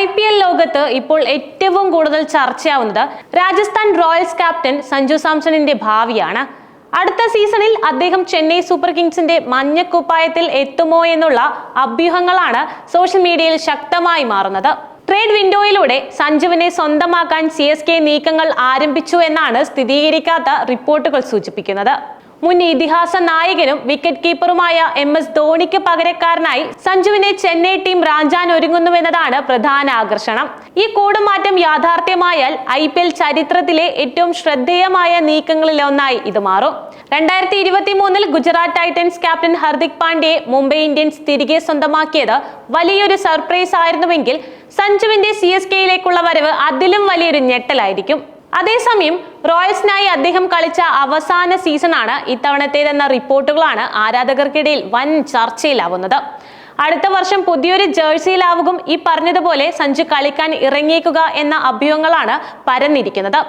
I P L ലോകത്ത് ഇപ്പോൾ ഏറ്റവും കൂടുതൽ ചർച്ചയാവുന്നത് രാജസ്ഥാൻ റോയൽസ് ക്യാപ്റ്റൻ സഞ്ജു സാംസണിന്റെ ഭാവിയാണ്. അടുത്ത സീസണിൽ അദ്ദേഹം ചെന്നൈ സൂപ്പർ കിങ്സിന്റെ മഞ്ഞക്കുപ്പായത്തിൽ എത്തുമോ എന്നുള്ള അഭ്യൂഹങ്ങളാണ് സോഷ്യൽ മീഡിയയിൽ ശക്തമായി മാറുന്നത്. ട്രേഡ് വിൻഡോയിലൂടെ സഞ്ജുവിനെ സ്വന്തമാക്കാൻ സി എസ് കെ നീക്കങ്ങൾ ആരംഭിച്ചു എന്നാണ് സ്ഥിരീകരിക്കാത്ത റിപ്പോർട്ടുകൾ സൂചിപ്പിക്കുന്നത്. മുൻ ഇതിഹാസ നായകനും വിക്കറ്റ് കീപ്പറുമായ എം എസ് ധോണിക്ക് പകരക്കാരനായി സഞ്ജുവിനെ ചെന്നൈ ടീം റാഞ്ചാൻ ഒരുങ്ങുന്നുവെന്നതാണ് പ്രധാന ആകർഷണം. ഈ കൂടുമാറ്റം യാഥാർത്ഥ്യമായാൽ ഐ പി എൽ ചരിത്രത്തിലെ ഏറ്റവും ശ്രദ്ധേയമായ നീക്കങ്ങളിൽ ഒന്നായി ഇത് മാറും. രണ്ടായിരത്തി ഇരുപത്തി മൂന്നിൽ Gujarat Titans captain Hardik പാണ്ഡ്യയെ Mumbai Indians തിരികെ സ്വന്തമാക്കിയത് വലിയൊരു സർപ്രൈസ് ആയിരുന്നുവെങ്കിൽ സഞ്ജുവിന്റെ സി എസ് കെയിലേക്കുള്ള വരവ് അതിലും വലിയൊരു ഞെട്ടലായിരിക്കും. അതേസമയം റോയൽസിനായി അദ്ദേഹം കളിച്ച അവസാന സീസണാണ് ഇത്തവണത്തേതെന്ന റിപ്പോർട്ടുകളാണ് ആരാധകർക്കിടയിൽ വൻ ചർച്ചയിലാവുന്നത്. അടുത്ത വർഷം പുതിയൊരു ജേഴ്സിയിലാവുകയും ഈ പറഞ്ഞതുപോലെ സഞ്ജു കളിക്കാൻ ഇറങ്ങിയേക്കുക എന്ന അഭ്യൂഹങ്ങളാണ് പരന്നിരിക്കുന്നത്.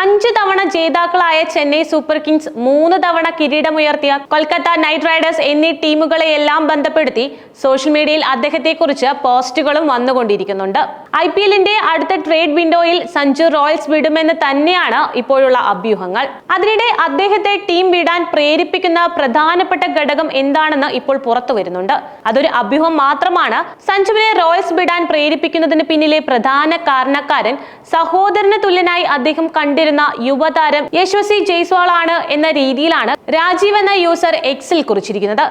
അഞ്ചു തവണ ജേതാക്കളായ ചെന്നൈ സൂപ്പർ കിങ്സ് മൂന്ന് തവണ കിരീടമുയർത്തിയ കൊൽക്കത്ത നൈറ്റ് റൈഡേഴ്സ് എന്നീ ടീമുകളെയെല്ലാം ബന്ധപ്പെടുത്തി സോഷ്യൽ മീഡിയയിൽ അദ്ദേഹത്തെക്കുറിച്ച് പോസ്റ്റുകളും വന്നുകൊണ്ടിരിക്കുന്നുണ്ട്. ഐ പി എല്ലിന്റെ അടുത്ത ട്രേഡ് വിൻഡോയിൽ സഞ്ജു റോയൽസ് വിടുമെന്ന് തന്നെയാണ് ഇപ്പോഴുള്ള അഭ്യൂഹങ്ങൾ. അതിനിടെ അദ്ദേഹത്തെ ടീം വിടാൻ പ്രേരിപ്പിക്കുന്ന പ്രധാനപ്പെട്ട ഘടകം എന്താണെന്ന് ഇപ്പോൾ പുറത്തു വരുന്നുണ്ട് അതൊരു അഭ്യൂഹം മാത്രമാണ്. സഞ്ജുവിനെ റോയൽസ് വിടാൻ പ്രേരിപ്പിക്കുന്നതിന് പിന്നിലെ പ്രധാന കാരണക്കാരൻ സഹോദരന് തുല്യനായി അദ്ദേഹം കണ്ടിരുന്ന യുവതാരം യശ്വസി ജയ്സ്വാൾ ആണ് എന്ന രീതിയിലാണ് രാജീവ് എന്ന യൂസർ എക്സിൽ കുറിച്ചിരിക്കുന്നത്.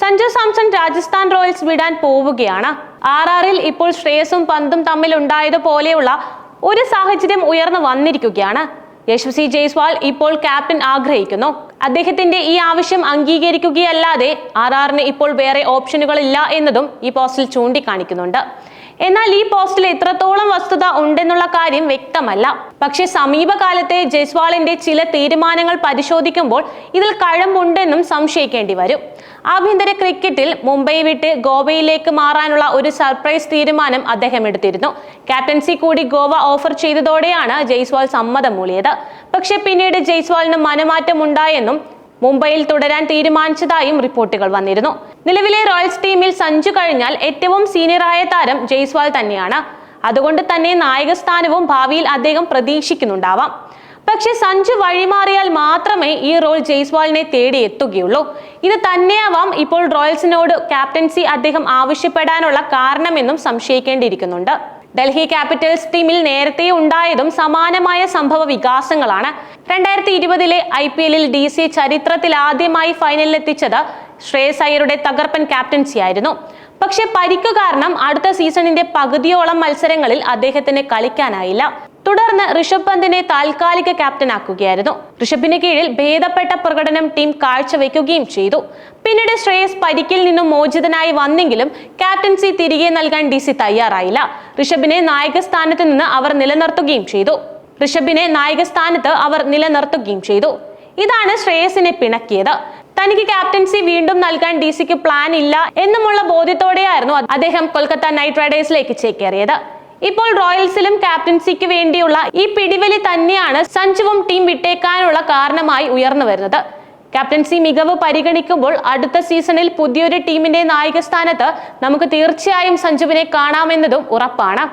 സഞ്ജു സാംസൺ രാജസ്ഥാൻ റോയൽസ് വിടാൻ പോവുകയാണ്. ആർ ആറിൽ ഇപ്പോൾ ശ്രേയസും പന്തും തമ്മിൽ ഉണ്ടായതുപോലെയുള്ള ഒരു സാഹചര്യം ഉയർന്നു വന്നിരിക്കുകയാണ്. യശസ്വി ജയ്സ്വാൾ ഇപ്പോൾ ക്യാപ്റ്റൻ ആഗ്രഹിക്കുന്നു. അദ്ദേഹത്തിന്റെ ഈ ആവശ്യം അംഗീകരിക്കുകയല്ലാതെ ആർ ആറിന് ഇപ്പോൾ വേറെ ഓപ്ഷനുകളില്ല എന്നതും ഈ പോസ്റ്റിൽ ചൂണ്ടിക്കാണിക്കുന്നുണ്ട്. എന്നാൽ ഈ പോസ്റ്റിൽ എത്രത്തോളം വസ്തുത ഉണ്ടെന്നുള്ള കാര്യം വ്യക്തമല്ല. പക്ഷേ സമീപകാലത്തെ ജയ്സ്വാളിന്റെ ചില തീരുമാനങ്ങൾ പരിശോധിക്കുമ്പോൾ ഇതിൽ കഴമ്പുണ്ടെന്നും സംശയിക്കേണ്ടി വരും. ആഭ്യന്തര ക്രിക്കറ്റിൽ മുംബൈ വിട്ട് ഗോവയിലേക്ക് മാറാനുള്ള ഒരു സർപ്രൈസ് തീരുമാനം അദ്ദേഹം എടുത്തിരുന്നു. ക്യാപ്റ്റൻസി കൂടി ഗോവ ഓഫർ ചെയ്തതോടെയാണ് ജയ്സ്വാൾ സമ്മതം മൂളിയത്. പക്ഷേ പിന്നീട് ജയ്സ്വാളിന് മനമാറ്റം ഉണ്ടായെന്നും മുംബൈയിൽ തുടരാൻ തീരുമാനിച്ചതായും റിപ്പോർട്ടുകൾ വന്നിരുന്നു. നിലവിലെ റോയൽസ് ടീമിൽ സഞ്ജു കഴിഞ്ഞാൽ ഏറ്റവും സീനിയറായ താരം ജയ്സ്വാൾ തന്നെയാണ്. അതുകൊണ്ട് തന്നെ നായകസ്ഥാനവും ഭാവിയിൽ അദ്ദേഹം പ്രതീക്ഷിക്കുന്നുണ്ടാവാം. പക്ഷെ സഞ്ജു വഴിമാറിയാൽ മാത്രമേ ഈ റോൾ ജയ്സ്വാളിനെ തേടി എത്തുകയുള്ളൂ. ഇത് തന്നെയാവാം ഇപ്പോൾ റോയൽസിനോട് ക്യാപ്റ്റൻസി അദ്ദേഹം ആവശ്യപ്പെടാനുള്ള കാരണമെന്നും സംശയിക്കേണ്ടിയിരിക്കുന്നുണ്ട്. ഡൽഹി ക്യാപിറ്റൽസ് ടീമിൽ നേരത്തെ ഉണ്ടായതും സമാനമായ സംഭവ വികാസങ്ങളാണ്. രണ്ടായിരത്തി ഇരുപതിലെ ഐ പി എല്ലിൽ ഡി സി ചരിത്രത്തിൽ ആദ്യമായി ഫൈനലിൽ എത്തിച്ചത് ശ്രേയസ് അയ്യരുടെ തകർപ്പൻ ക്യാപ്റ്റൻസി ആയിരുന്നു പക്ഷെ പരിക്കു കാരണം അടുത്ത സീസണിന്റെ പകുതിയോളം മത്സരങ്ങളിൽ അദ്ദേഹത്തിന് കളിക്കാനായില്ല. തുടർന്ന് ഋഷഭ് പന്തിനെ താൽക്കാലിക ക്യാപ്റ്റനാക്കുകയായിരുന്നു ഋഷഭിന് കീഴിൽ ഭേദപ്പെട്ട പ്രകടനം ടീം കാഴ്ചവെക്കുകയും ചെയ്തു. പിന്നീട് ശ്രേയസ് പരിക്കിൽ നിന്നും മോചിതനായി വന്നെങ്കിലും ക്യാപ്റ്റൻസി തിരികെ നൽകാൻ ഡി സി തയ്യാറായില്ല. ഋഷഭിനെ നായക സ്ഥാനത്ത് നിന്ന് അവർ നിലനിർത്തുകയും ചെയ്തു. ഋഷഭിനെ നായക സ്ഥാനത്ത് അവർ നിലനിർത്തുകയും ചെയ്തു. ഇതാണ് ശ്രേയസിനെ പിണക്കിയത്. തനിക്ക് ക്യാപ്റ്റൻസി വീണ്ടും നൽകാൻ ഡി സിക്ക് പ്ലാൻ ഇല്ല എന്നുമുള്ള ബോധ്യത്തോടെയായിരുന്നു അദ്ദേഹം കൊൽക്കത്ത നൈറ്റ് റൈഡേഴ്സിലേക്ക് ചേക്കേറിയത്. ഇപ്പോൾ റോയൽസിലും ക്യാപ്റ്റൻസിക്ക് വേണ്ടിയുള്ള ഈ പിടിവലി തന്നെയാണ് സഞ്ജുവും ടീം വിട്ടേക്കാനുള്ള കാരണമായി ഉയർന്നു വരുന്നത്. ക്യാപ്റ്റൻസി മികവ് പരിഗണിക്കുമ്പോൾ അടുത്ത സീസണിൽ പുതിയൊരു ടീമിന്റെ നായക സ്ഥാനത്ത് നമുക്ക് തീർച്ചയായും സഞ്ജുവിനെ കാണാമെന്നതും ഉറപ്പാണ്.